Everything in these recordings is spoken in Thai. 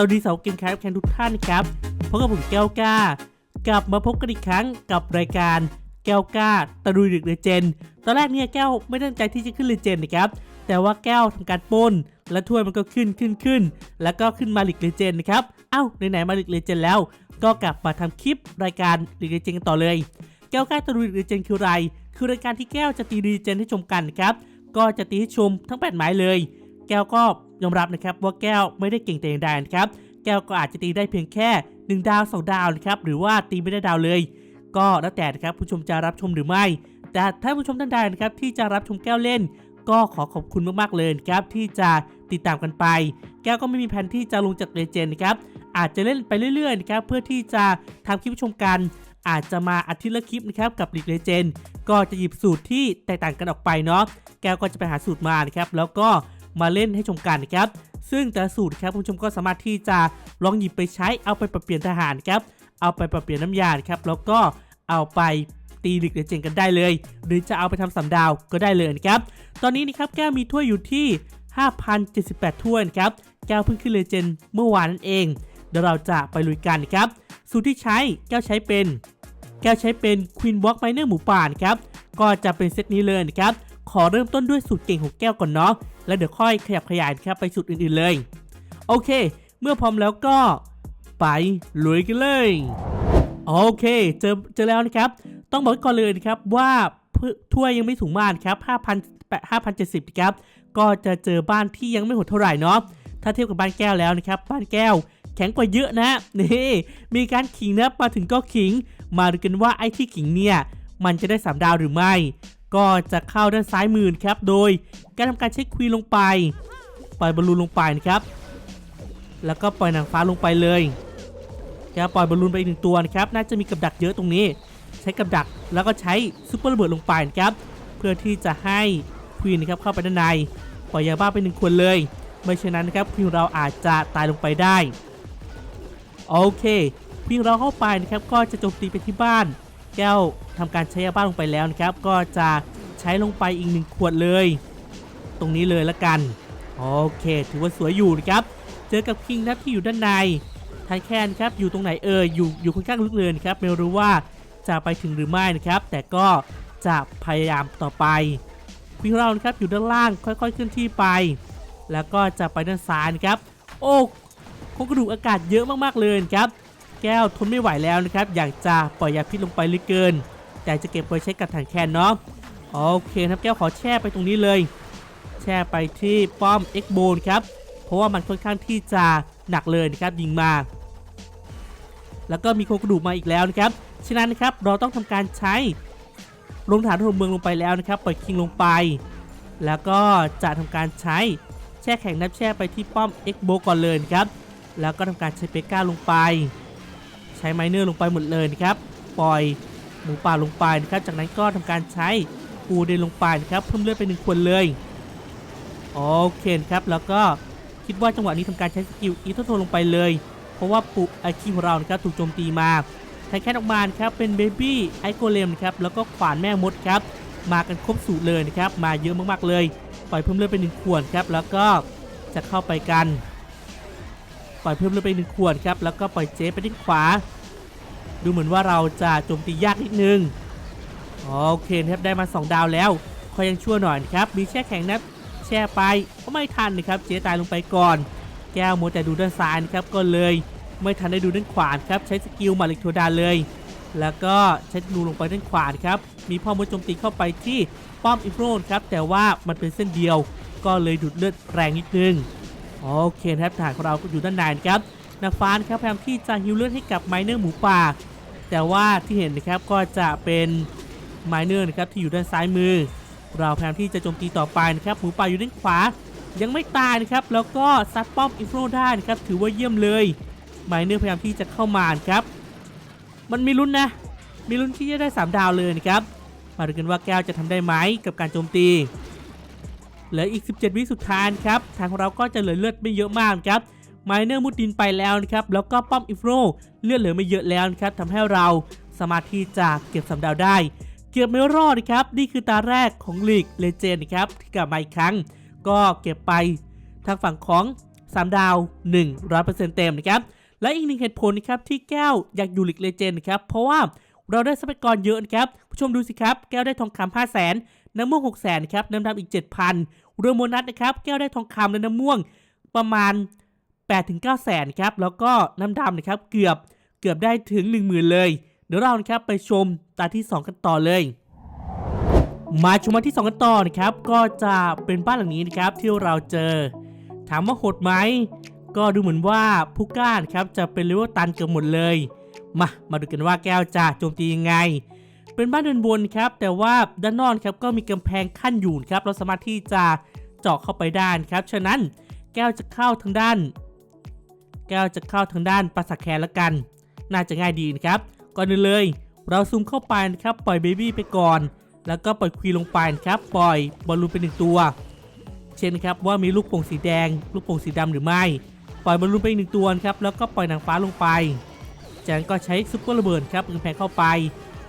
สวัสดีสาวเกมครับแคนทุกท่านครับพบกับผมแก้วกล้า กลับมาพบกันอีกครั้งกับรายการแก้วกล้าตะลุยดึกเลเจนตอนแรกเนี่ยแก้วไม่ตั้งใจที่จะขึ้นเลเจนนะครับ แต่ว่าแก้วทำการป้น และถ้วยมันก็ขึ้นขึ้นขึ้น แล้วก็ขึ้นมาลิกเลเจนนะครับเอ้าไหนๆมาลิกเลเจนแล้ว ก็กลับมาทำคลิปรายการลิกเลเจนกันต่อเลย แก้วกล้าตะลุยดึกเลเจนคืออะไร คือรายการที่แก้วจะตีลีเจนให้ชมกันนะครับก็จะตีให้ชมทั้งแปดหมายเลย แก้วก็ ยอมรับนะครับว่าแก้วไม่ได้เก่งแต่อย่างใดนะครับ แก้วก็อาจจะตีได้เพียงแค่ 1 ดาว2ดาวนะครับหรือว่าตีไม่ได้ดาวเลย ก็แล้วแต่นะครับผู้ชมจะรับชมหรือไม่ แต่ถ้าผู้ชมท่านใดนะครับที่จะรับชมแก้วเล่น ก็ขอขอบคุณมากๆเลยครับที่จะติดตามกันไป แก้วก็ไม่มีแผนที่จะลงจากเลเจนด์นะครับอาจจะเล่นไปเรื่อยๆนะครับเพื่อที่จะทำคลิปชมกันอาจจะมาอาทิตย์ละคลิปนะครับกับลีกเลเจนด์ก็จะหยิบสูตรที่แตกต่างกันออกไปเนาะ แก้วก็จะไปหาสูตรมานะครับ แล้วก็ มาเล่นให้ชมกันนะครับ ซึ่งแต่สูตรครับคุณผู้ชมก็สามารถที่จะลองหยิบไปใช้เอาไปปรับเปลี่ยนทหารครับ เอาไปปรับเปลี่ยนน้ำยาครับแล้วก็เอาไปตีลีกเลเจนด์กันได้เลย หรือจะเอาไปทำสำดาวก็ได้เลยนะครับ ตอนนี้นะครับแก้วมีถ้วยอยู่ที่ 5,078 ถ้วยครับ แก้วเพิ่งขึ้นเลเจนด์เมื่อวานนั่นเอง เดี๋ยวเราจะไปลุยกันนะครับ สูตรที่ใช้แก้วใช้เป็น แก้วใช้เป็น Queen Walk Miner หมูป่านครับ ก็จะเป็นเซตนี้เลยนะครับ ขอเริ่มต้นด้วยสูตรเก่งของแก้วก่อนเนาะแล้วเดี๋ยวค่อยขยับขยายครับไปสูตรอื่นๆเลย โอเค เมื่อพร้อมแล้วก็ ไปลุยกันเลยโอเคเจอเจอแล้วนะครับ ต้องบอกก่อนเลยนะครับว่าถ้วยยังไม่สูงมากครับ5,000 5,070นะครับก็จะเจอบ้านที่ยังไม่โหดเท่าไหร่เนาะถ้าเทียบกับบ้านแก้วแล้วนะครับ บ้านแก้วแข็งกว่าเยอะนะนี่มีการขิงนะมาถึงก็ขิง มาดูกันว่าไอ้ที่ขิงเนี่ยมันจะได้สามดาวหรือไม่ ก็จะเข้าด้านซ้ายมือนครับ โดยการทำการเช็คควีนลงไป ปล่อยบอลลูนลงไปนะครับ แล้วก็ปล่อยหนังฟ้าลงไปเลยจะปล่อยบอลลูนไปอีกหนึ่งตัวนะครับ น่าจะมีกับดักเยอะตรงนี้ ใช้กับดักแล้วก็ใช้ซุปเปอร์ระเบิดลงไปนะครับ เพื่อที่จะให้ควีนนะครับเข้าไปด้านใน ปล่อยยาบ้าไปหนึ่งคนเลย ไม่เช่นนั้นนะครับควีนเราอาจจะตายลงไปได้ โอเคควีนเราเข้าไปนะครับ ก็จะโจมตีไปที่บ้าน แก้วทำการใช้ยาบ้าลงไปแล้วนะครับ ก็จะใช้ลงไปอีกหนึ่งขวดเลย ตรงนี้เลยละกัน โอเค ถือว่าสวยอยู่นะครับ เจอกับคิงนะครับที่อยู่ด้านในไทแคนครับอยู่ตรงไหนเอ่ยอยู่อยู่ค่อนข้างลึกเลยนะครับไม่รู้ว่าจะไปถึงหรือไม่นะครับ แต่ก็จะพยายามต่อไปควิงเรานะครับอยู่ด้านล่างค่อยๆเคลื่อนที่ไป แล้วก็จะไปด้านซ้ายนะครับ โอ้โครงกระดูกอากาศเยอะมากๆเลยครับ แก้วทนไม่ไหวแล้วนะครับ อยากจะปล่อยยาพิษลงไปหลือเกิน แต่จะเก็บไว้ใช้กับถังแคนเนาะโอเคครับแก้วขอแช่ไปตรงนี้เลย แช่ไปที่ป้อม X b o n ครับเพราะว่ามันค่อนข้างที่จะหนักเลยนะครับยิงมา แล้วก็มีโครงกระดูกมาอีกแล้วนะครับฉะนั้นนะครับเราต้องทำการใช้ลงฐานถล่เมืองลงไปแล้วนะครับปล่อยคิงลงไป แล้วก็จะทำการใช้แช่แข็งนับแช่ไปที่ป้อม X b o ก่อนเลยนะครับแล้วก็ทำการใช้เปก้าลงไป ใช้ไมเนอร์ลงไปหมดเลยนะครับ ปล่อยหมูป่าลงไปนะครับ จากนั้นก็ทำการใช้ปูเดนลงไปนะครับ เพิ่มเลือดไปหนึ่งคนเลย โอเคครับ แล้วก็คิดว่าจังหวะนี้ทำการใช้สกิลอีทโทลงไปเลย เพราะว่าปุไอคิงของเรานะครับถูกโจมตีมาไทแคนออกมาครับ เป็นเบบี้ไอโกเลมนะครับ แล้วก็ขวานแม่มดครับ มากันครบสูตรเลยนะครับ มาเยอะมากๆเลย ปล่อยเพิ่มเลือดไปหนึ่งขวดครับ แล้วก็จะเข้าไปกัน ปล่อยเพิ่มเลือดไปหนึ่งขวดครับ แล้วก็ปล่อยเจไปด้านขวา ดูเหมือนว่าเราจะโจมตียากนิดนึง โอเคครับได้มา 2 ดาวแล้วคอยยังชั่วหน่อยครับ มีแช่แข็งนะแช่ไปก็ไม่ทันนะครับเจ๊ตายลงไปก่อน แก้วโมวแต่ดูด้านซ้ายนะครับก็เลย ไม่ทันได้ดูด้านขวาครับใช้สกิลมาเล็กโทดาเลย แล้วก็ใช้ดูลงไปด้านขวาครับมีพ่อมดโจมตีเข้าไปที่ป้อมอิฟโรนครับแต่ว่ามันเป็นเส้นเดียวก็เลยดูดเลือดแรงนิดนึง โอเคครับฐานของเราก็อยู่ด้านในนะครับนักฟ้านครับพยายามที่จะฮิวเลือดให้กับไมเนอร์หมูป่าแต่ว่าที่เห็นนะครับก็จะเป็นไมเนอร์นะครับที่อยู่ด้านซ้ายมือ เราพยายามที่จะโจมตีต่อไปนะครับหมูป่าอยู่ด้านขวา ยังไม่ตายนะครับแล้วก็ซัดป้อมอินโฟได้นะครับถือว่าเยี่ยมเลยไมเนอร์พยายามที่จะเข้ามาครับ มันมีลุ้นนะ มีลุ้นที่จะได้ 3 ดาวเลยนะครับมาดูกันว่าแก้วจะทำได้ไหมกับการโจมตี เหลืออีก 17 วิสุดท้ายครับทางเราก็จะเหลือเลือดไม่เยอะมากครับไมเนอร์มุดดินไปแล้วนะครับแล้วก็ป้อมอิฟโรเลือดเหลือไม่เยอะแล้วครับทำให้เราสามารถที่จะเก็บสำดาวได้ เก็บไม่รอดครับนี่คือตาแรกของลีกเลเจนด์ครับที่กลับมาอีกครั้ง ก็เก็บไปทางฝั่งของ3ดาว 100%เต็มนะครับและอีกหนึ่งเหตุผลนะครับที่แก้วอยากอยู่ลิกเลเจนด์ครับเพราะว่าเราได้ทรัพยากรเยอะนะครับผู้ชมดูสิครับแก้วได้ทองคำ5 0 0 0 0 น้ำม่วง6 0 0 0 0ครับน้ำดำอีก 7,000รวมโบนัสนะครับแก้วได้ทองคำและน้ำม่วงประมาณ 8-9 0 0 0 0ครับแล้วก็น้ำดำนะครับเกือบเกือบได้ถึง 10,000 เลย เดี๋ยวเรานะครับไปชมตาที่ 2 กันต่อเลย มาชมมาที่ 2 กันต่อนะครับ ก็จะเป็นบ้านหลังนี้นะครับที่เราเจอ ถามว่าโหดไหมก็ดูเหมือนว่าผู้ก้านครับจะเป็นเลเวลตันเกือบหมดเลย มา มาดูกันว่าแก้วจะโจมตียังไง เป็นบ้านเดินบนครับ แต่ว่าด้านนอกครับก็มีกำแพงขั้นอยู่ครับ เราสามารถที่จะเจาะเข้าไปได้ครับ ฉะนั้นแก้วจะเข้าทางด้าน แก้วจะเข้าทางด้านปราสาทแคร์ละกัน น่าจะง่ายดีนะครับ ก่อนอื่นเลย เราซูมเข้าไปนะครับ ปล่อยเบบี้ไปก่อน แล้วก็ปล่อยควีนลงไปนะครับ ปล่อยบอลลูนไปหนึ่งตัว เช่นครับว่ามีลูกโป่งสีแดง ลูกโป่งสีดำหรือไม่ ปล่อยบอลลูนไปหนึ่งตัวครับ แล้วก็ปล่อยนางฟ้าลงไปจากนั้นก็ใช้ซุปเปอร์ระเบิดครับกำแพงเข้าไป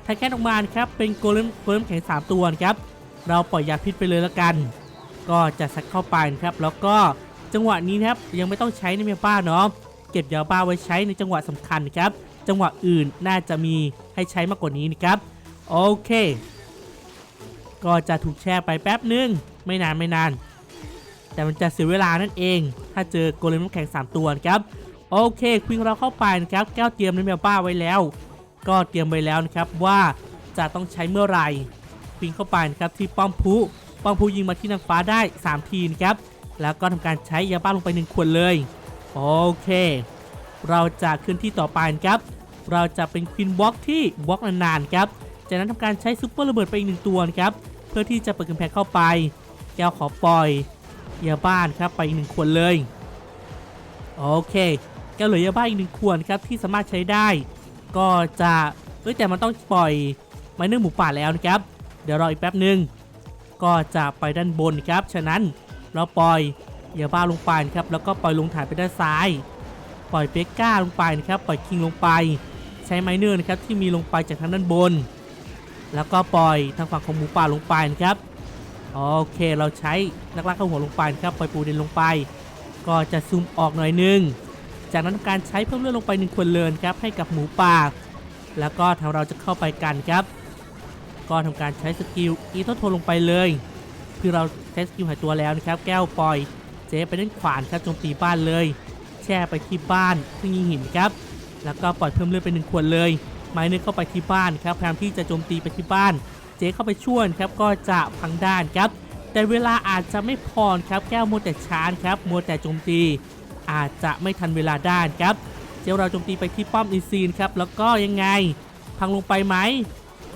ทแคนออกมาครับเป็นโกเลมโกเลมแข็ง 3 ตัวครับเราปล่อยยาพิษไปเลยแล้วกัน ก็จะซัดเข้าไปครับ แล้วก็จังหวะนี้นครับยังไม่ต้องใช้ในเมป้าเนาะเก็บยาบ้าไว้ใช้ในจังหวะสำคัญครับ จังหวะอื่นน่าจะมีให้ใช้มากกว่านี้นะครับโอเค ก็จะถูกแช่ไปแป๊บนึงไม่นานไม่นาน แต่มันจะเสียเวลานั่นเอง ถ้าเจอโกเลมน้ำแข็ง 3 ตัวครับโอเคควิงเราเข้าไปนะครับแก้วเตรียมในเมลป้าไว้แล้ว ก็เตรียมไว้แล้วนะครับว่าจะต้องใช้เมื่อไหร่ควิงเข้าไปนะครับที่ป้อมพุป้อมพุยิงมาที่นางฟ้าได้ 3 ทีนะครับแล้วก็ทำการใช้ยาบ้าลงไป1ขวดเลยโอเค เราจะขึ้นที่ต่อไปนะครับเราจะเป็นควินบล็อกที่บล็อกนานๆครับจากนั้นทำการใช้ซุปเปอร์ระเบิดไปอีกหนึ่งตัวครับเพื่อที่จะเปิดกำแพงเข้าไป แก้วขอปล่อยยาบ้านครับไปอีกหนึ่งขวดเลยโอเคแก้วเหลือยาบ้าอีกหนึ่งขวดครับที่สามารถใช้ได้ ก็จะเอ้ยแต่มันต้องปล่อยไม้เนื้อหมูป่าแล้วนะครับ เดี๋ยวรออีกแป๊บหนึ่งก็จะไปด้านบนครับ ฉะนั้นเราปล่อยยาบ้าลงไปนะครับ แล้วก็ปล่อยลงฐานไปด้านซ้าย ปล่อยเบกก้าลงไปนะครับ ปล่อยคิงลงไป ใช้ไมเนอร์นะครับที่มีลงไปจากทางด้านบน แล้วก็ปล่อยทางฝั่งของหมูป่าลงไปนะครับ โอเคเราใช้นักล่าเข้าหัวลงไปนะครับ ปล่อยปูเดนลงไป ก็จะซูมออกหน่อยนึง จากนั้นทำการใช้เพิ่มเลือดลงไปหนึ่งขวดเลินครับให้กับหมูป่า แล้วก็ทางเราจะเข้าไปกันครับ ก็ทำการใช้สกิลอีโตโทลงไปเลย คือเราใช้สกิลหายตัวแล้วนะครับ แก้วปล่อย เจ๊ไปด้านขวานครับโจมตีบ้านเลย แช่ไปที่บ้านเพื่อยิงหินครับ แล้วก็ปล่อยเพิ่มเลือดไปหนึ่งขวดเลย ไม้เนึกเข้าไปที่บ้านครับพยายามที่จะโจมตีไปที่บ้าน เจ๊เข้าไปช่วยครับก็จะพังด้านครับ แต่เวลาอาจจะไม่พอครับแก้วมัวแต่ชานครับมัวแต่โจมตี อาจจะไม่ทันเวลาด้านครับ เจ้าเราโจมตีไปที่ป้อมอินซีนครับแล้วก็ยังไง พังลงไปไหม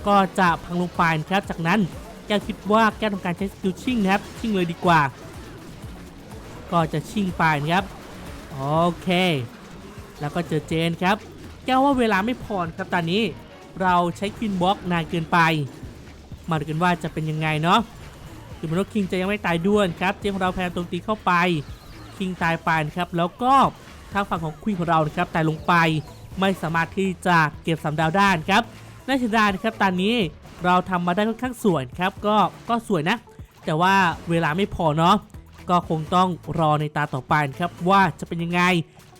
ก็จะพังลงไปครับ จากนั้นแก้วคิดว่าแก้วทำการใช้สกิลชิ่งนะครับชิ่งเลยดีกว่า ก็จะชิ่งไปนะครับโอเค แล้วก็เจอเจนครับ แก้วว่าเวลาไม่พอครับตอนนี้ เราใช้ควินบล็อกนานเกินไป มาดูกันว่าจะเป็นยังไงเนาะถึงแม้ว่าคิงจะยังไม่ตายด้วนครับ เจมของเราแพยายามโจมตีเข้าไป คิงตายไปนะครับแล้วก็ทางฝั่งของควีนของเรานะครับตายลงไปไม่สามารถที่จะเก็บสามดาวได้ครับน่าเสียดายนะครับตอนนี้เราทำมาได้ค่อนข้างสวยครับก็ก็สวยนะ แต่ว่าเวลาไม่พอเนาะก็คงต้องรอในตาต่อไปนะครับว่าจะเป็นยังไง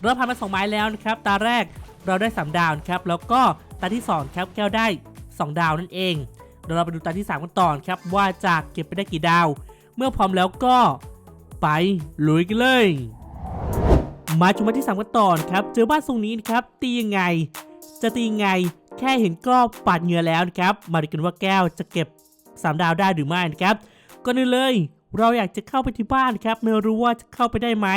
เราผ่านมาสองไม้แล้วนะครับตาแรกเราได้ 3 ดาวครับแล้วก็ตาที่2ครับแก้วได้ 2 ดาวนั่นเองเดี๋ยวเราไปดูตาที่3กันต่อครับว่าจะเก็บไปได้กี่ดาว เมื่อพร้อมแล้วก็ ไป ลุยกันเลย มาชมมาที่3กันต่อครับ เจอบ้านทรงนี้นะครับ ตียังไง จะตียังไง แค่เห็นก็ปาดเหงื่อแล้วนะครับ มาดูกันว่าแก้วจะเก็บ 3 ดาวได้หรือไม่นะครับก่อนอื่นเลย เราอยากจะเข้าไปที่บ้านครับ ไม่รู้ว่าจะเข้าไปได้ไหม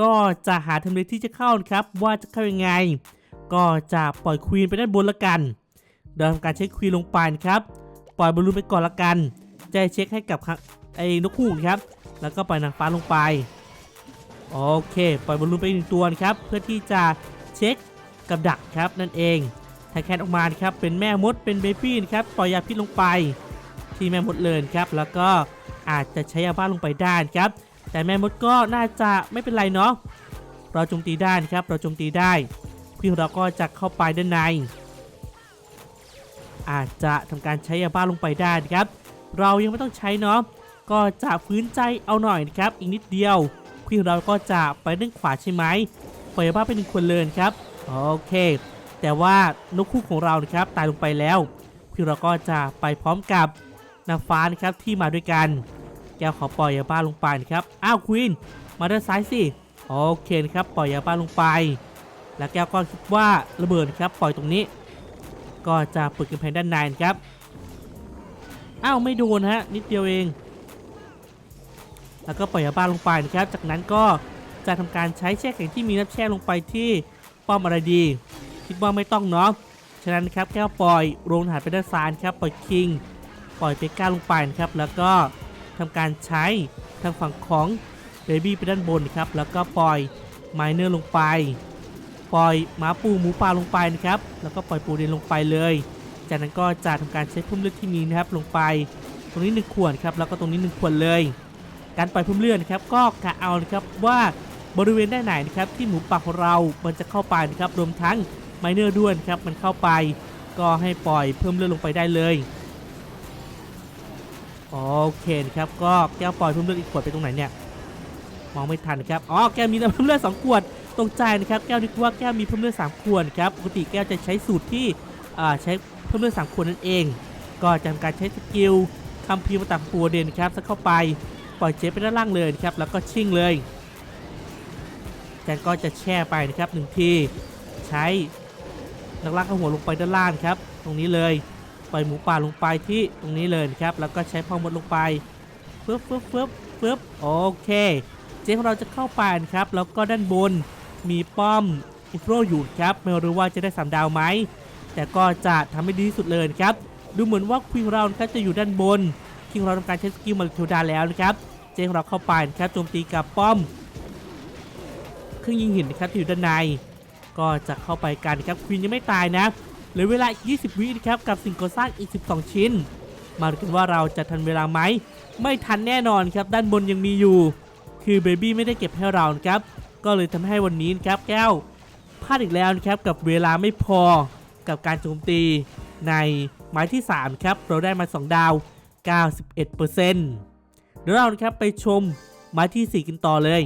ก็จะหาทำเลที่จะเข้านะครับ ว่าจะเข้ายังไง ก็จะปล่อยควีนไปด้านบนละกันเดี๋ยทำการเช็คควีนลงไปนะครับ ปล่อยบอลลูนไปก่อนละกันจะเช็คให้กับไอ้นกฮูกนะครับ แล้วก็ปล่อยนางฟ้าลงไปโอเคปล่อยบอลลูนไปหนึ่งตัวครับเพื่อที่จะเช็คกับดักครับนั่นเองไทแคนออกมาครับเป็นแม่มดเป็นเบบี้นะครับปล่อยยาพิษลงไป ที่แม่มดเลยครับ แล้วก็อาจจะใช้ยาบ้าลงไปได้ครับ แต่แม่มดก็น่าจะไม่เป็นไรเนาะเราโจมตีได้ครับเราโจมตีได้พี่ของเราก็จะเข้าไปด้านใน อาจจะทำการใช้ยาบ้าลงไปได้ครับ เรายังไม่ต้องใช้เนาะ ก็จะฟื้นใจเอาหน่อยนะครับ อีกนิดเดียวควีนเราก็จะไปด้านขวาใช่ไหมปล่อยยาบ้าไปหนึ่งคนเลยครับ โอเค แต่ว่านกคู่ของเรานะครับตายลงไปแล้วควีนเราก็จะไปพร้อมกับนางฟ้านะครับที่มาด้วยกัน แก้วขอปล่อยยาบ้าลงไปนะครับ อ้าวควีนมาด้านซ้ายสิโอเคนะครับปล่อยยาบ้าลงไป แล้วแก้วก็คิดว่าระเบิดครับปล่อยตรงนี้ ก็จะเปิดกำแพงด้านในนะครับ อ้าวไม่โดนฮะนิดเดียวเอง แล้วก็ปล่อยยาบ้าลงไปนะครับ จากนั้นก็จะทำการใช้แช่แข็งที่มีน้ำแช่ลงไปที่ป้อมอะไรดี คิดว่าไม่ต้องเนาะ ฉะนั้นนะครับแก้วปล่อยโรงทหารไปด้านซ้ายนะครับปล่อยคิง ปล่อยเปก้าลงไปนะครับ แล้วก็ทำการใช้ทางฝั่งของเบบี้ไปด้านบนนะครับ แล้วก็ปล่อยไมเนอร์ลงไป ปล่อยหมาปูหมูป่าลงไปนะครับ แล้วก็ปล่อยปูเดนลงไปเลย จากนั้นก็จะทำการใช้พิ่มเลือดที่มีนะครับลงไป ตรงนี้1ขวดครับ แล้วก็ตรงนี้1ขวดเลย การปล่อยเพิ่มเลือดนะครับก็กะเอานะครับว่าบริเวณด้านไหนนะครับที่หมูป่าของเรา มันจะเข้าไปนะครับรวมทั้งไมเนอร์ด้วยนครับมันเข้าไป ก็ให้ปล่อยเพิ่มเลือดลงไปได้เลยโอเคนะครับก็แก้วปล่อยเพิ่มเลือดอีกขวดไปตรงไหนเนี่ยมองไม่ทันครับอ๋อแก้วมีแต่เพิ่มเลือดสองขวดตรงใจนะครับแก้วนึกว่าแก้วมีเพิ่มเลือดสามขวดครับปกติแก้วจะใช้สูตรที่ใช้เพิ่มเลือดสามขวดนั่นเอง ก็จะทำการใช้สกิลคัมภีร์มาตักปูเด่นครับสักเข้าไป ปล่อยเจฟไปด้านล่างเลยนะครับแล้วก็ชิ่งเลยแจนก็จะแช่ไปนะครับหนึ่งทีใช้นักล่างข้าหัวลงไปด้านล่างครับ ตรงนี้เลยปล่อยหมูป่าลงไปที่ตรงนี้เลยครับ แล้วก็ใช้พ่อมดลงไปฟึบฟึบฟึบฟึบโอเค เจของเราจะเข้าไปนะครับ แล้วก็ด้านบนมีป้อมอิฟโรอยู่ครับ ไม่รู้ว่าจะได้สามดาวไหมแต่ก็จะทำให้ดีที่สุดเลยครับ ดูเหมือนว่าควีนเราครับจะอยู่ด้านบน คิงเราทำการใช้สกิลมาริเทลดาแล้วนะครับเจของเราเข้าไปนะครับโจมตีกับป้อมเครื่องยิงหินนะครับที่อยู่ด้านใน ก็จะเข้าไปกันครับควีนยังไม่ตายนะเหลือเวลา 20 วินะครับกับสิ่งก่อสร้างอีก 12 ชิ้น มาดูกันว่าเราจะทันเวลาไหมไม่ทันแน่นอนครับด้านบนยังมีอยู่ คือเบบี้ไม่ได้เก็บให้เรานะครับก็เลยทำให้วันนี้นะครับแก้วพลาดอีกแล้วนะครับกับเวลาไม่พอกับการโจมตีในไม้ที่ 3 ครับ เราได้มา 2 ดาว 91%เดี๋ยวเรานะครับไปชมไม้ที่ 4 กันต่อเลย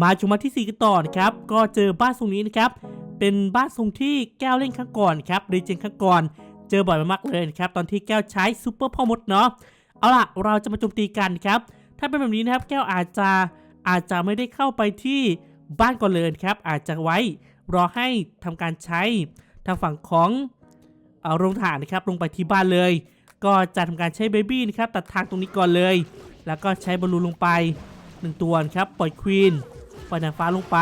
มาชมไม้ที่ 4 กันต่อนะครับ ก็เจอบ้านทรงนี้นะครับ เป็นบ้านทรงที่แก้วเล่นครั้งก่อนครับรีเจนครั้งก่อน เจอบ่อยมากเลยนะครับ ตอนที่แก้วใช้ซูเปอร์พ่อมดเนาะ เอาล่ะ เราจะมาโจมตีกันครับ ถ้าเป็นแบบนี้นะครับ แก้วอาจจะอาจจะไม่ได้เข้าไปที่บ้านก่อนเลยครับ อาจจะไว้รอให้ทำการใช้ทางฝั่งของเอ่อโรงถ่านนะครับ ลงไปที่บ้านเลย ก็จะทำการใช้เบบี้นะครับตัดทางตรงนี้ก่อนเลย แล้วก็ใช้บอลลูนลงไปหนึ่งตัวครับปล่อยควีนปล่อยนางฟ้าลงไป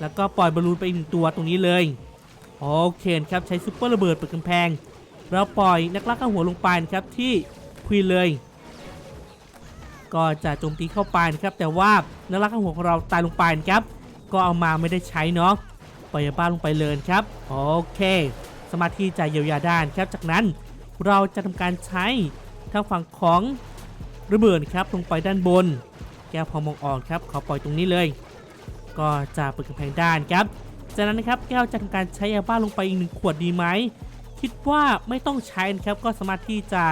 แล้วก็ปล่อยบอลลูนไปอีกหนึ่งตัวตรงนี้เลยโอเคครับใช้ซุปเปอร์ระเบิดเปิดกำแพงเราปล่อยนักล่าข้าหัวลงไปนะครับที่ควีนเลย ก็จะโจมตีเข้าไปนะครับแต่ว่านักล่าข้าหัวของเราตายลงไปนะครับก็เอามาไม่ได้ใช้เนาะปล่อยยาบ้าลงไปเลยครับโอเค สมาธิจะเยียวยาด้านครับจากนั้น เราจะทำการใช้ทางฝั่งของระเบิดครับลงไปด้านบน แก้วพอมองออกครับขอปล่อยตรงนี้เลย ก็จะเปิดกำแพงด้านครับ จากนั้นนะครับแก้วจะทำการใช้ยาบ้าลงไปอีกหนึ่งขวดดีไหมคิดว่าไม่ต้องใช้นะครับก็สามารถที่จะ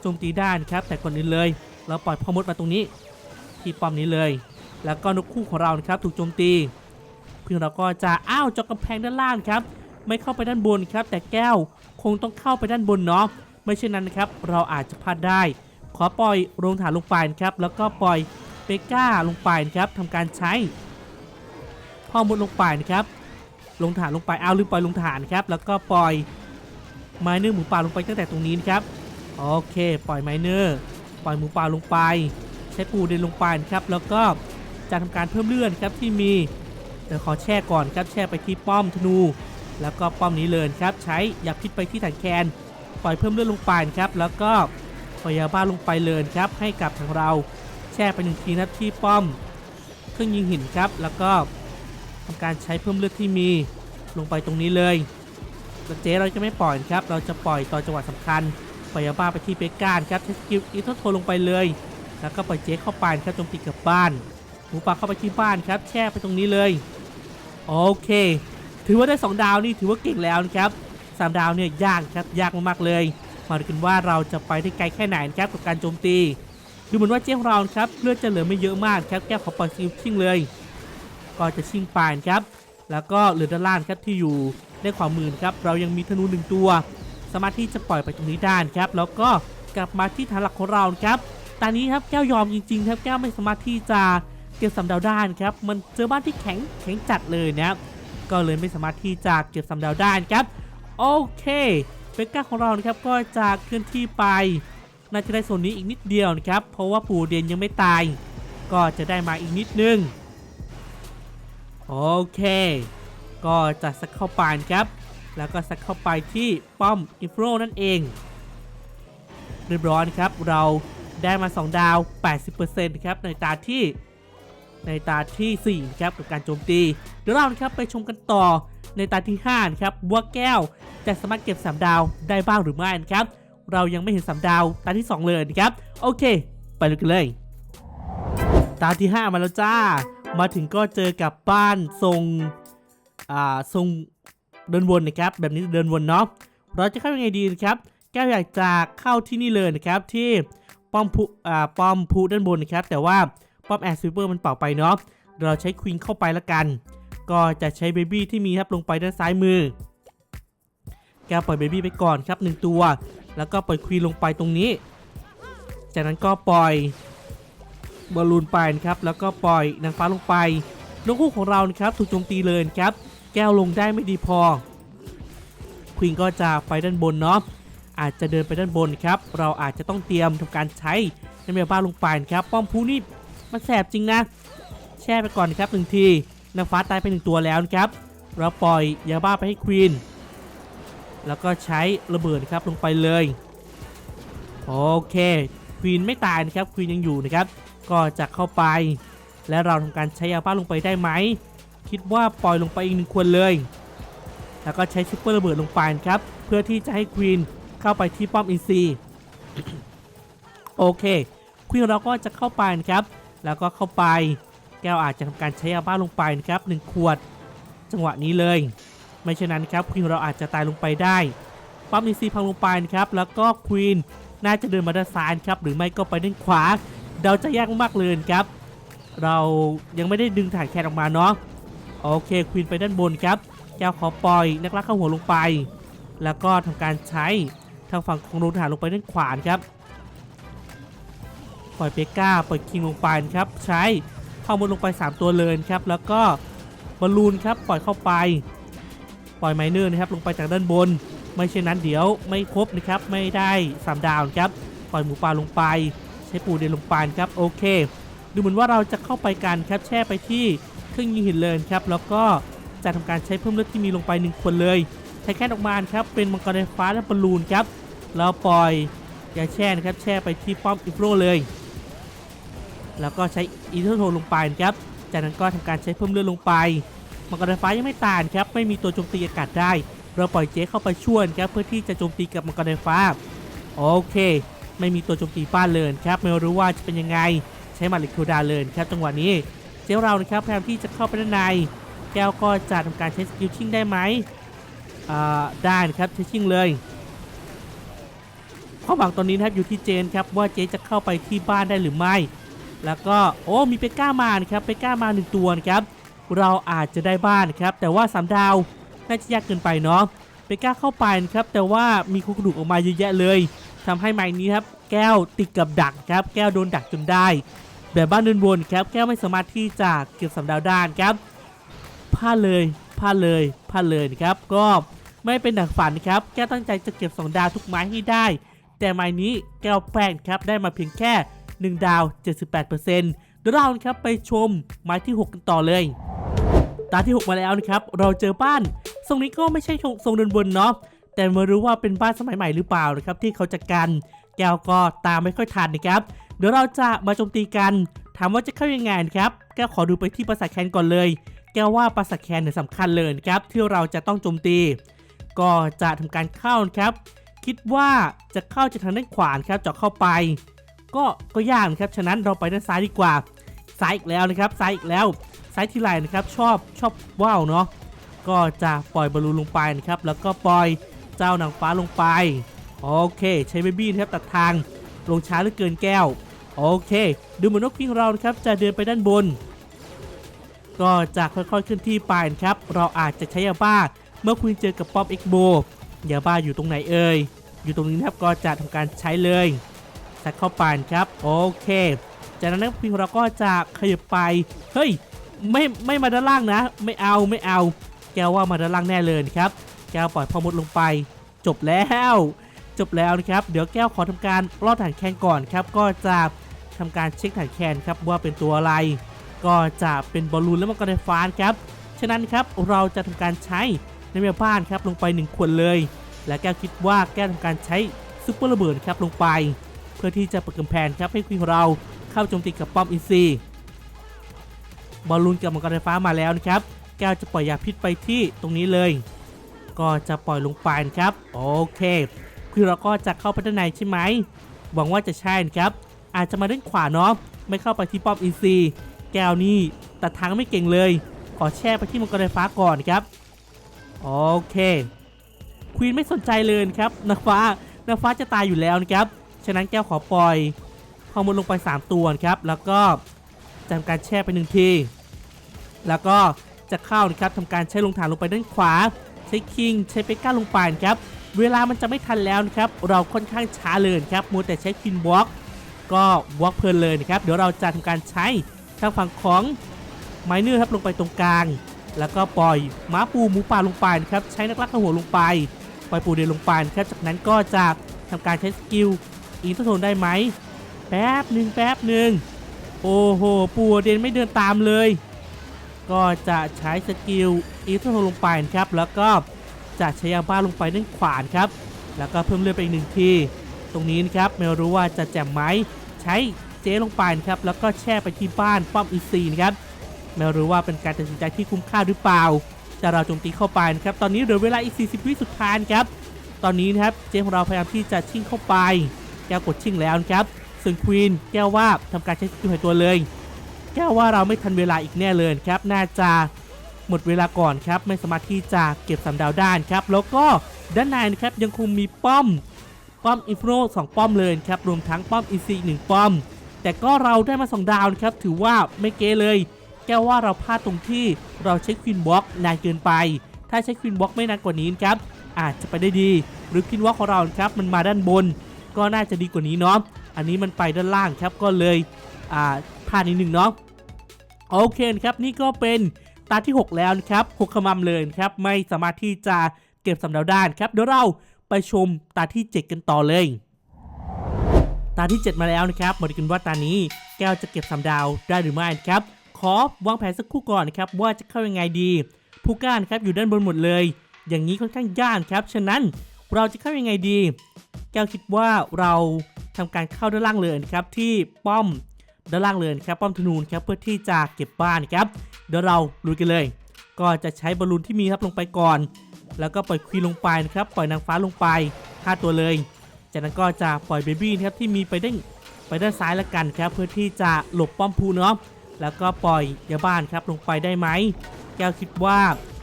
โจมตีด้านครับ แต่ก่อนอื่นเลยเราปล่อยพอมดมาตรงนี้ ที่ป้อมนี้เลย แล้วก็นกคู่ของเรานะครับถูกโจมตีเพื่อนเราก็จะอ้าวเจาะกำแพงด้านล่างครับ ไม่เข้าไปด้านบนครับ แต่แก้วคงต้องเข้าไปด้านบนเนาะ ไม่เช่นนั้นนะครับเราอาจจะพลาดได้ ขอปล่อยโรงฐานลงไปนะครับแล้วก็ปล่อยเปก้าลงไปนะครับทำการใช้พ่อมดลงไปนะครับ ลงฐานลงไปเอาลืมปล่อยลงฐานครับ แล้วก็ปล่อยไมเนอร์หมูป่าลงไปตั้งแต่ตรงนี้นะครับโอเค ปล่อยไมเนอร์ปล่อยหมูป่าลงไป ใช้ปูเดินลงไปนะครับ แล้วก็จะทำการเพิ่มเลือดครับที่มีเดี๋ยวขอแช่ก่อนครับแช่ไปที่ป้อมธนู แล้วก็ป้อมนี้เลยครับ ใช้ยาพิษไปที่ถังแคน ปล่อยเพิ่มเลือดลงไปนครับแล้วก็ปล่อยยาบ้าลงไปเลยครับให้กับทางเราแช่ไปหนึ่งทีนะที่ป้อม เครื่องยิงหินครับ แล้วก็ทำการใช้เพิ่มเลือดที่มีลงไปตรงนี้เลยแล้วเจ๊เราจะไม่ปล่อยครับ เราจะปล่อยตอนจังหวะสำคัญปล่อยยาบ้าไปที่เบกานครับใช้สกิลอีทโทลงไปเลย แล้วก็ปล่อยเจ๊เข้าไปครับโจมตีกับบ้านหมูป่าเข้าไปที่บ้านครับแช่ไปตรงนี้เลยโอเค ถือว่าได้ 2 ดาวนี่ถือว่าเก่งแล้วนะครับ สามดาวเนี่ยยากครับยากมากๆเลย มาดูกันว่าเราจะไปได้ไกลแค่ไหนนครับกับการโจมตี ดูเหมือนว่าเจ้าเราครับเลือดจะเหลือไม่เยอะมากครับแก้วขอปล่อยสกิลชิงเลย ก็จะชิงปานครับ แล้วก็เหลือด้านล่างครับที่อยู่ด้านขวามือนครับเรายังมีธนูหนึ่งตัว สามารถที่จะปล่อยไปตรงนี้ได้ครับ แล้วก็กลับมาที่ฐานหลักของเราครับตอนนี้ครับแก้วยอมจริงๆครับแก้วไม่สามารถที่จะเก็บสำดาวได้ครับมันเจอบ้านที่แข็งแข็งจัดเลยนะครับก็เลยไม่สามารถที่จะเก็บสำดาวได้ครับ โอเคเบก้าของเรานะครับก็จะเคลื่อนที่ไป น่าจะได้โซนนี้อีกนิดเดียวนะครับ เพราะว่าปู่เดียนยังไม่ตาย ก็จะได้มาอีกนิดนึง โอเค ก็จะสักเข้าไปนครับ แล้วก็สักเข้าไปที่ป้อมอินฟโรนั่นเอง เรียบร้อยครับเราได้มา 2 ดาว 80%นะครับในตาที่ ในตาทีสี่4นะครับกับการโจมตี เดี๋ยวเรานะครับไปชมกันต่อในตาที่5นะครับว่าแก้วจะสามารถเก็บ3ดาวได้บ้างหรือไม่นะครับเรายังไม่เห็น3ดาวตาที่ 2 เลยนะครับโอเค ไปเลยกันเลย ตาที่ 5 มาแล้วจ้า มาถึงก็เจอกับบ้านทรงอ่าทรงเดินวนนะครับ แบบนี้เดินวนเนาะเราจะเข้ายังไงดีนะครับ แก้วอยากจะเข้าที่นี่เลยนะครับที่ป้อมพุอ่าป้อมพุด้านบนนะครับ แต่ว่า ป้อมแอร์ซิเปอร์มันเป่าไปเนาะเราใช้ควีนเข้าไปละกัน ก็จะใช้เบบี้ที่มีครับลงไปด้านซ้ายมือ แกปล่อยเบบี้ไปก่อนครับหนึ่งตัว แล้วก็ปล่อยควีนลงไปตรงนี้ จากนั้นก็ปล่อยบอลลูนไปนะครับ แล้วก็ปล่อยนางฟ้าลงไปนกคู่ของเรานะครับถูกโจมตีเลยครับ แก้วลงได้ไม่ดีพอ ควีนก็จะไปด้านบนเนาะ อาจจะเดินไปด้านบนครับ เราอาจจะต้องเตรียมทำการใช้ในเมลบ้าลงไปนะครับ ป้อมพูนี่ มันแสบจริงนะ แช่ไปก่อนนะครับหนึ่งทีนางฟ้าตายไปหนึ่งตัวแล้วนะครับ เราปล่อยยาบ้าไปให้ควีน แล้วก็ใช้ระเบิดครับลงไปเลย โอเค ควีนไม่ตายนะครับ ควีนยังอยู่นะครับ ก็จะเข้าไป และเราทำการใช้ยาบ้าลงไปได้ไหม คิดว่าปล่อยลงไปอีกหนึ่งคนเลย แล้วก็ใช้ซุปเปอร์ระเบิดลงไปครับ เพื่อที่จะให้ควีนเข้าไปที่ป้อมอินซีโอเค ควีนเราก็จะเข้าไปนะครับ แล้วก็เข้าไป แก้วอาจจะทำการใช้ยาบ้าลงไปนะครับหนึ่งขวด จังหวะนี้เลย ไม่เช่นนั้นครับควีนเราอาจจะตายลงไปได้ป้อมอินซีพังลงไปนะครับแล้วก็ควีนน่าจะเดินมาด้านซ้ายครับหรือไม่ก็ไปด้านขวาเดาจะยากมากเลยครับ เรายังไม่ได้ดึงถ่ายแคนออกมาเนาะโอเคควีนไปด้านบนครับแก้วขอปล่อยนักลักเข้าหัวลงไป แล้วก็ทำการใช้ทางฝั่งของโรถานลงไปด้านขวาครับ ปล่อยเปก้าปล่อยคิงลงไปครับ ใช้เข้าบนลงไป 3 ตัวเลยครับ แล้วก็บอลลูนครับปล่อยเข้าไป ปล่อยไมเนอร์นะครับลงไปจากด้านบน ไม่เช่นนั้นเดี๋ยวไม่ครบนะครับไม่ได้สามดาวครับปล่อยหมูป่าลงไป ใช้ปูเดนลงไปครับโอเค ดูเหมือนว่าเราจะเข้าไปกันครับแช่ไปที่เครื่องยิงหินเลยครับ แล้วก็จะทำการใช้เพิ่มเลือดที่มีลงไปหนึ่งคนเลยใช้แค่ออกมาครับเป็นมังกรไฟฟ้าและบอลลูนครับแล้วปล่อยยาแช่นะครับแช่ไปที่ป้อมอิฟโรเลย แล้วก็ใช้อีเทอร์โทลงไปนะครับ จากนั้นก็ทำการใช้เพิ่มเลือดลงไป มังกรไฟยังไม่ตายครับ ไม่มีตัวโจมตีอากาศได้ เราปล่อยเจ๊เข้าไปช่วยครับเพื่อที่จะโจมตีกับมังกรไฟโอเค ไม่มีตัวโจมตีบ้านเลยครับ ไม่รู้ว่าจะเป็นยังไง ใช้มาลิคิวดาเลยครับจังหวะนี้ เจ้เรานะครับพยายามที่จะเข้าไปด้านใน แก้วก็จะทำการใช้สกิลชิ่งได้ไหมอ่าได้นะครับใช้ชิ่งเลยความหวังตอนนี้นะครับอยู่ที่เจนครับว่าเจจะเข้าไปที่บ้านได้หรือไม่ แล้วก็โอ้มีเปก้ามานะครับเปก้ามาหนึ่งตัวนะครับเราอาจจะได้บ้านครับแต่ว่าสามดาวน่าจะยากเกินไปเนาะเปก้าเข้าไปนะครับแต่ว่ามีโครงกระดูกออกมาเยอะแยะเลยทำให้ไม้นี้ครับแก้วติดกับดักครับแก้วโดนดักจนได้ แบบบ้านเดินวนครับแก้วไม่สามารถที่จะเก็บสามดาวด้านครับพลาดเลยพลาดเลยพลาดเลยนะครับก็ไม่เป็นดังฝันครับแก้วตั้งใจจะเก็บสองดาวทุกไม้ให้ได้ แต่ไม้นี้แก้วแป้งครับได้มาเพียงแค่ 1 ดาว 78%เดี๋ยวเราครับไปชมไม้ที่ 6 กันต่อเลย ตาที่ 6 มาแล้วนะครับ เราเจอบ้าน ทรงนี้ก็ไม่ใช่ทรงเดินบนเนาะ แต่ไม่รู้ว่าเป็นบ้านสมัยใหม่หรือเปล่านะครับที่เขาจะกัน แก้วก็ตามไม่ค่อยทันนะครับ เดี๋ยวเราจะมาโจมตีกัน ถามว่าจะเข้ายังไงนะครับ แก้วขอดูไปที่ปราสาทแคนก่อนเลย แก้วว่าปราสาทแคนเนี่ยสำคัญเลยครับที่เราจะต้องโจมตี ก็จะทำการเข้าครับคิดว่าจะเข้าจากทางด้านขวาครับเจาะเข้าไป ก็ก็ยากนะครับฉะนั้นเราไปด้านซ้ายดีกว่าซ้ายอีกแล้วนะครับซ้ายอีกแล้วซ้ายทีไรนะครับชอบชอบว่าวเนาะก็จะปล่อยบอลลูนลงไปนะครับแล้วก็ปล่อยเจ้านางฟ้าลงไปโอเค ใช้เบบี้นะครับตัดทางลงช้าหลือเกินแก้วโอเค ดูเหมือนนกพิงเรานะครับจะเดินไปด้านบน ก็จะค่อยๆเคลื่อนที่ไปนะครับเราอาจจะใช้ยาบ้าเมื่อคุณเจอกับป๊อปเอ็กโบยาบ้าอยู่ตรงไหนเอ่ยอยู่ตรงนี้นะครับก็จะทำการใช้เลย สัดเข้าไปนครับ โอเค จากนั้นนกพิงเราก็จะขยับไป เฮ้ย ไม่ไม่มาด้านล่างนะ ไม่เอาไม่เอา แกว่ามาด้านล่างแน่เลยครับ แก้วปล่อยพอมดลงไป จบแล้ว จบแล้วนะครับ เดี๋ยวแก้วขอทำการลอดฐานแคนก่อนครับ ก็จะทำการเช็คฐานแคนครับว่าเป็นตัวอะไร ก็จะเป็นบอลลูนและมังกรไฟฟ้าครับ ฉะนั้นครับเราจะทำการใช้ในเมียบ้านครับลงไป1ขวดเลย และแก้วคิดว่าแก้วทำการใช้ซุปเปอร์ระเบิดครับลงไป เพื่อที่จะเปิดกำแพงครับให้ควีนของเราเข้าโจมตีกับป้อมอินซีบอลลูนกับมังกรไฟฟ้ามาแล้วนะครับ แก้วจะปล่อยยาพิษไปที่ตรงนี้เลย ก็จะปล่อยลงไปนะครับ โอเคคือเราก็จะเข้าไปด้านในใช่ไหมหวังว่าจะใช่ครับ อาจจะมาด้านขวาเนาะไม่เข้าไปที่ป้อมอินซีแก้วนี่ตัดทางไม่เก่งเลย ขอแช่ไปที่มังกรไฟฟ้าก่อนครับ โอเคควีนไม่สนใจเลยครับนาฟ้านาฟ้าจะตายอยู่แล้วนะครับ ฉะนั้นแก้วขอปล่อยข้อมูลลงไป 3 ตัวครับ แล้วก็ทำการแช่ไปหนึ่งที แล้วก็จะเข้านะครับทำการใช้ลงฐานลงไปด้านขวา ใช้คิง ใช้เปก้าลงไปนครับ เวลามันจะไม่ทันแล้วนะครับ เราค่อนข้างช้าเลยครับ มัวแต่ใช้คินวอล์กก็วอล์กเพลินเลยนะครับ เดี๋ยวเราจะทำการใช้ทางฝั่งของไมเนอร์ครับลงไปตรงกลาง แล้วก็ปล่อยม้าปูหมูป่าลงไปนะครับ ใช้นักลักขหัวลงไป ปล่อยปูเดนลงไปนะครับ จากนั้นก็จะทำการใช้สกิล อินทโทนได้ไหมแป๊บหนึ่งแป๊บหนึ่งโอ้โหปูเดนไม่เดินตามเลย ก็จะใช้สกิลอีทโทลงไปนะครับ แล้วก็จะใช้ยาบ้าลงไปด้านขวานครับ แล้วก็เพิ่มเลือดไปอีกหนึ่งที ตรงนี้นะครับไม่รู้ว่าจะแจ่มไหมใช้เจลงไปนะครับแล้วก็แช่ไปที่บ้านป้อมอีซีนะครับไม่รู้ว่าเป็นการตัดสินใจที่คุ้มค่าหรือเปล่าแต่เราโจมตีเข้าไปนะครับ ตอนนี้เหลือเวลาอีก 40 วิสุดท้ายนครับ ตอนนี้นะครับ เจของเราพยายามที่จะชิ่งเข้าไป แก้วกดชิ่งแล้วนะครับส่วนควีนแก้วว่าทำการใช้สกิลหายตัวเลย แก้วว่าเราไม่ทันเวลาอีกแน่เลยครับน่าจะหมดเวลาก่อนครับไม่สามารถที่จะเก็บสามดาวได้ครับแล้วก็ด้านในนะครับยังคงมีป้อมป้อมอินฟโนสองป้อมเลยครับรวมทั้งป้อมอีซีหนึ่งป้อม แต่ก็เราได้มาสองดาวนะครับถือว่าไม่เกเลย แก้วว่าเราพลาดตรงที่เราใช้ควีนบล็อกนานเกินไป ถ้าใช้ควีนบล็อกไม่นานกว่านี้นครับอาจจะไปได้ดี หรือควีนบล็อกของเราครับมันมาด้านบน ก็น่าจะดีกว่านี้เนาะอันนี้มันไปด้านล่างครับก็เลยอ่าพลาดนิดนึงเนาะโอเคครับนี่ก็เป็นตาที่ 6 แล้วนะครับหกขมำเลยครับไม่สามารถที่จะเก็บสำเนาได้นครับเดี๋ยวเราไปชมตาที่ 7 กันต่อเลยตาที่ 7 มาแล้วนะครับมาดูกันว่าตานี้แก้วจะเก็บสามดาวได้หรือไม่นะครับขอวางแผนสักคู่ก่อนนะครับว่าจะเข้ายังไงดี ผู้ก้านครับอยู่ด้านบนหมดเลย อย่างนี้ค่อนข้างยากครับฉะนั้นเราจะเข้ายังไงดี แก้วคิดว่าเราทำการเข้าด้านล่างเลยนครับที่ป้อมด้านล่างเลยนครับป้อมธนูครับเพื่อที่จะเก็บบ้านครับเดี๋ยวเราลุยกันเลย ก็จะใช้บอลลูนที่มีครับลงไปก่อน แล้วก็ปล่อยควีนลงไปนะครับปล่อยนางฟ้าลงไป5ตัวเลย จากนั้นก็จะปล่อยเบบี้นะครับที่มีไปด้านไปด้านซ้ายละกันครับเพื่อที่จะหลบป้อมพูเนาะแล้วก็ปล่อยยาบ้านครับลงไปได้ไหมแก้วคิดว่า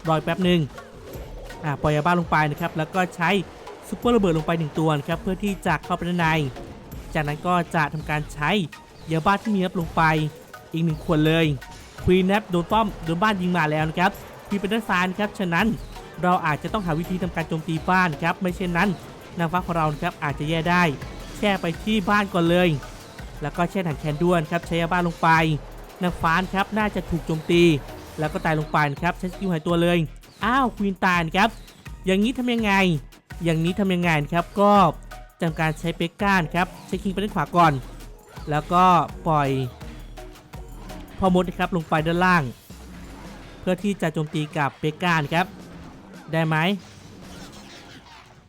รอยแป๊บหนึ่งอ่าปล่อยยาบ้านลงไปนะครับแล้วก็ใช้ ซุปเปอร์ระเบิดลงไปหนึ่งตัวครับเพื่อที่จะเข้าไปด้านใน จากนั้นก็จะทำการใช้ยาบ้าที่มีครับลงไปอีกหนึ่งขวดเลยควีนนบโดนป้อมโดนบ้านยิงมาแล้วนะครับควีนเป็นด้านซ้ายนครับฉะนั้นเราอาจจะต้องหาวิธีทำการโจมตีบ้านครับไม่เช่นนั้นนางฟ้าของเราครับอาจจะแย่ได้ แช่ไปที่บ้านก่อนเลย แล้วก็แช่ถังแคนด้วนครับใช้ยาบ้าลงไปนางฟ้าครับน่าจะถูกโจมตี แล้วก็ตายลงไปครับใช้สกิลหายตัวเลย อ้าวควีนตายครับอย่างนี้ทำยังไง อย่างนี้ทำยังไงนะครับก็ทำการใช้เปกก้านครับใช้คิงไปด้านขวาก่อน แล้วก็ปล่อยพอมดนะครับลงไปด้านล่าง เพื่อที่จะโจมตีกับเปกก้านครับ ได้ไหม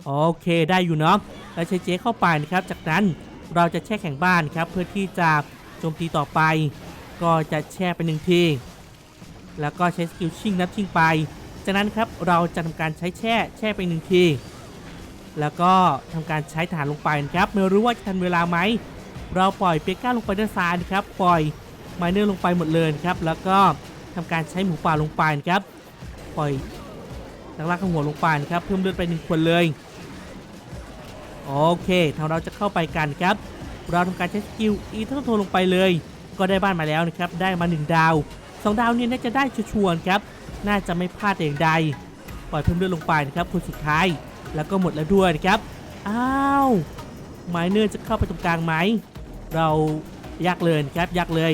โอเคได้อยู่เนาะแล้วใช้เจ๊เข้าไปนะครับ จากนั้นเราจะแช่แข็งบ้านครับ เพื่อที่จะโจมตีต่อไป ก็จะแช่ไปหนึ่งทีแล้วก็ใช้สกิลชิงนับชิงไป จากนั้นครับเราจะทำการใช้แช่แช่ไปหนึ่งที แล้วก็ทำการใช้ฐานลงไปนะครับไม่รู้ว่าจะทันเวลาไหมเราปล่อยเปก้าลงไปด้านซ้ายนะครับปล่อยไมเนอร์ลงไปหมดเลยครับแล้วก็ทำการใช้หมูป่าลงไปนะครับปล่อยนักล่าข้างหัวลงไปนะครับเพิ่มเลือดไปหนึ่งคนเลยโอเคทางเราจะเข้าไปกันครับ เราทำการใช้สกิลอีเทอร์โทลงไปเลย ก็ได้บ้านมาแล้วนะครับได้มา 1 ดาว 2 ดาวนี่น่าจะได้ชัวร์ครับน่าจะไม่พลาดอย่างใด ปล่อยเพิ่มเลือดลงไปนะครับคนสุดท้าย แล้วก็หมดแล้วด้วยนะครับ อ้าวไมเนอร์จะเข้าไปตรงกลางไหม เรายากเลยนะครับยากเลย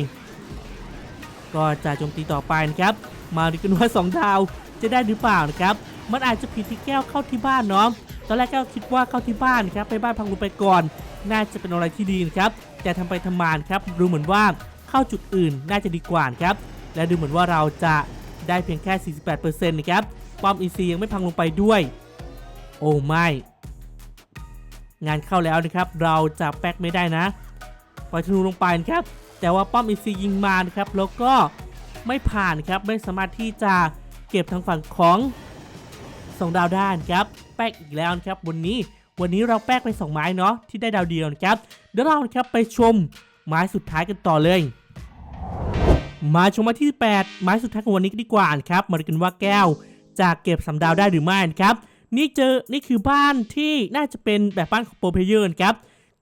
ก็จะโจมตีต่อไปนะครับ มาดูกันว่า2ดาวจะได้หรือเปล่านะครับ มันอาจจะผิดที่แก้วเข้าที่บ้านเนาะ ตอนแรกแก้วคิดว่าเข้าที่บ้านนะครับ ไปบ้านพังลงไปก่อน น่าจะเป็นอะไรที่ดีนะครับ แต่ทำไปทำมานครับ ดูเหมือนว่าเข้าจุดอื่นน่าจะดีกว่านะครับ และดูเหมือนว่าเราจะได้เพียงแค่ 48%นะครับป้อมอีซียังไม่พังลงไปด้วย โอ้ไม่ งานเข้าแล้วนะครับ เราจะแป๊กไม่ได้นะปล่อยธนูลงไปนะครับ แต่ว่าป้อมอีซียิงมานะครับ แล้วก็ไม่ผ่านครับ ไม่สามารถที่จะเก็บทางฝั่งของสองดาวได้นะครับ แป๊กอีกแล้วครับวันนี้ วันนี้เราแป๊กไปสองไม้เนาะที่ได้ดาวเดียวนะครับ เดี๋ยวเราครับไปชมไม้สุดท้ายกันต่อเลย มาชมม้ที่ 8 ไม้สุดท้ายของวันนี้กันดีกว่านะครับ มาดูกันว่าแก้วจะเก็บสำดาวได้หรือไม่นะครับ นี่เจอ นี่คือบ้านที่น่าจะเป็นแบบบ้านของโปรเพเยอร์ครับ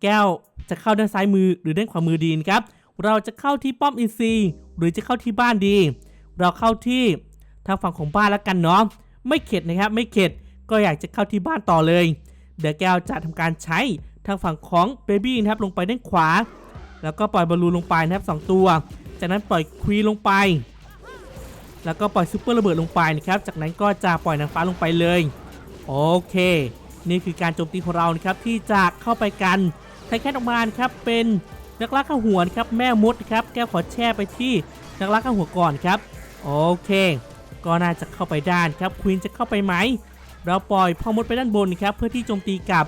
แก้วจะเข้าด้านซ้ายมือหรือด้านขวามือดีนครับ เราจะเข้าที่ป้อมอินซีหรือจะเข้าที่บ้านดี เราเข้าที่ทางฝั่งของบ้านแล้วกันเนาะ ไม่เข็ดนะครับ ไม่เข็ด ก็อยากจะเข้าที่บ้านต่อเลย เดี๋ยวแก้วจะทำการใช้ทางฝั่งของเบบี้นะครับลงไปด้านขวา แล้วก็ปล่อยบอลลูนลงไปนะครับสองตัว จากนั้นปล่อยควีลงไปแล้วก็ปล่อยซูเปอร์ระเบิดลงไปนะครับ จากนั้นก็จะปล่อยนางฟ้าลงไปเลย โอเค นี่คือการโจมตีของเรานะครับที่จะเข้าไปกันไทแคทออกมานครับเป็นนักล่าข้าหัวครับแม่มดครับแก้วขอแช่ไปที่นักล่าข้าหัวก่อนครับโอเคก็น่าจะเข้าไปด้านครับควีนจะเข้าไปไหม เราปล่อยพ่อมดไปด้านบนครับเพื่อที่โจมตีกับ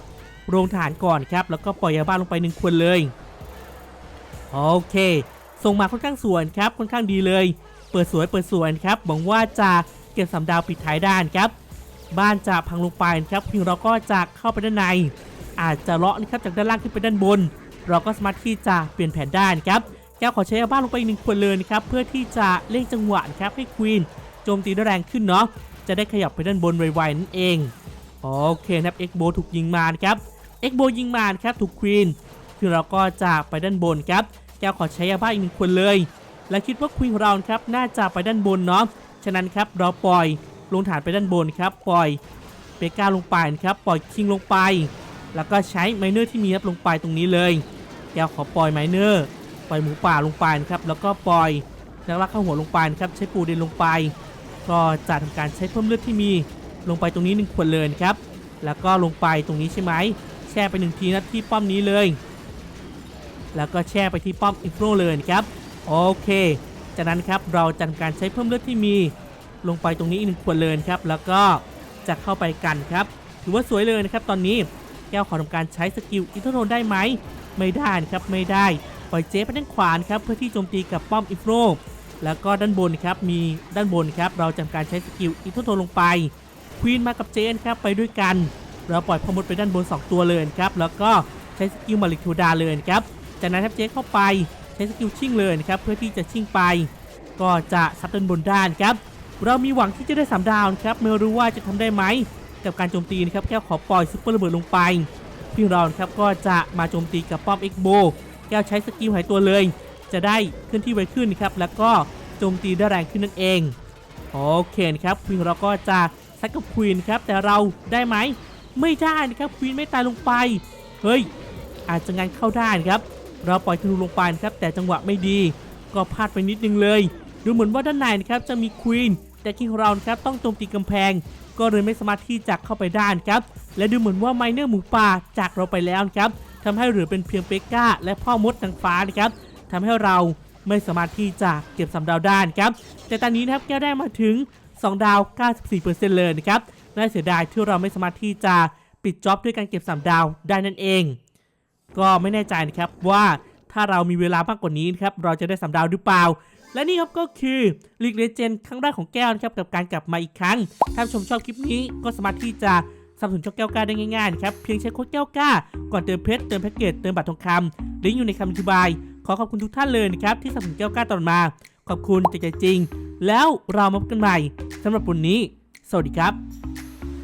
โรงฐานก่อนครับแล้วก็ปล่อยยาบ้าลงไปหนึ่งคนเลยโอเค ส่งมาค่อนข้างสวยครับค่อนข้างดีเลย เปิดสวยเปิดสวยครับหวังว่าจะเก็บสามดาวปิดท้ายด้านครับ บ้านจะพังลงไปนะครับเพียงเราก็จะเข้าไปด้านใน อาจจะเลาะนะครับจากด้านล่างขึ้นไปด้านบน เราก็สามารถที่จะเปลี่ยนแผนได้นะครับแก้วขอใช้บ้านลงไปอีกหนึ่งคนเลยนะครับเพื่อที่จะเล่งจังหวะนะครับให้ควีนโจมตีได้แรงขึ้นเนาะจะได้ขยับไปด้านบนไวๆนั่นเองโอเคนะครับเอ็กโบถูกยิงมานะครับเอ็กโบยิงมานะครับถูกควีนคือเราก็จะไปด้านบนครับแก้วขอใช้ยาบ้าอีกหนึ่งคนเลย และคิดว่าควีนของเราครับน่าจะไปด้านบนเนาะฉะนั้นครับเราปล่อย ลงฐานไปด้านบนครับ ปล่อยเปก้าลงไปนะครับ ปล่อยคิงลงไป แล้วก็ใช้ไมเนอร์ที่มีครับลงไปตรงนี้เลยแก้วขอปล่อยไมเนอร์ปล่อยหมูป่าลงไปนะครับ แล้วก็ปล่อยนักลักข้าหัวลงไปนะครับ ใช้ปูเดนลงไป ก็จะทำการใช้เพิ่มเลือดที่มีลงไปตรงนี้หนึ่งขวดเลยครับ แล้วก็ลงไปตรงนี้ใช่ไหม แช่ไปหนึ่งทีนะที่ป้อมนี้เลย แล้วก็แช่ไปที่ป้อมอินโฟเลยครับ โอเค จากนั้นครับเราจะทำการใช้เพิ่มเลือดที่มี ลงไปตรงนี้อีกหนึ่งขวดเลยครับ แล้วก็จะเข้าไปกันครับ ถือว่าสวยเลยนะครับ ตอนนี้แก้วขอทำการใช้สกิลอินทอร์โทนได้ไหม ไม่ได้นะครับ ไม่ได้ ปล่อยเจ๊ไปด้านขวานครับ เพื่อที่โจมตีกับป้อมอินโฟแล้วก็ด้านบนครับ มีด้านบนครับ เราจะทำการใช้สกิลอินทอร์โทนลงไปควีนมากับเจนครับ ไปด้วยกัน เราปล่อยพอมดไปด้านบน 2 ตัวเลยครับ แล้วก็ใช้สกิลมาริคูดาเลยครับ จากนั้นครับเจ๊เข้าไปใช้สกิลชิ่งเลยนะครับ เพื่อที่จะชิ่งไป ก็จะซัดด้านบนด้านครับ เรามีหวังที่จะได้สามดาวครับไม่รู้ว่าจะทำได้ไหมกับการโจมตีนะครับแก้วขอปล่อยซุปเปอร์ระเบิดลงไปพี่เรานครับก็จะมาโจมตีกับป้อมเอ็กโบแก้วใช้สกิลหายตัวเลย จะได้เคลื่อนที่ไวขึ้นนะครับแล้วก็โจมตีได้แรงขึ้นนั่นเองโอเคครับควีนของเราก็จะซัดกับควีนครับแต่เราได้ไหมไม่ได้นะครับควีนไม่ตายลงไปเฮ้ยอาจจะงานเข้าได้ครับ เราปล่อยธนูลงไปครับแต่จังหวะไม่ดี ก็พลาดไปนิดนึงเลยดูเหมือนว่าด้านในนะครับจะมีควีน แต่คิงของเราครับต้องโจมตีกำแพง ก็เลยไม่สามารถที่จะเข้าไปได้นครับและดูเหมือนว่าไมเนอร์หมูป่าจากเราไปแล้วครับทำให้เหลือเป็นเพียงเปก้า และพ่อมดนางฟ้านะครับทำให้เราไม่สามารถที่จะเก็บสามดาวได้นครับแต่ตอนนี้นะครับแก้วได้มาถึง 2 ดาว 94%เลยนะครับน่าเสียดายที่เราไม่สามารถที่จะปิดจ็อบด้วยการเก็บ3ดาวได้นั่นเอง ก็ไม่แน่ใจนะครับว่าถ้าเรามีเวลามากกว่านี้นครับเราจะได้3ดาวหรือเปล่า และนี่ครับก็คือลีกเลเจนครั้งแรกของแก้วนะครับกับการกลับมาอีกครั้ง ถ้าชมชอบคลิปนี้ก็สามารถที่จะสนับสนุนช่องแก้วกล้าได้ง่ายๆนะครับเพียงใช้โค้ดแก้วกล้า ก่อนเติมเพชรเติมแพ็กเกจเติมบัตรทองคำลิงก์อยู่ในคำอธิบาย ขอขอบคุณทุกท่านเลยนะครับที่สนับสนุนแก้วกล้าตลอดมา ขอบคุณจากใจจริง แล้วเรามาพบกันใหม่สำหรับวันนี้ สวัสดีครับ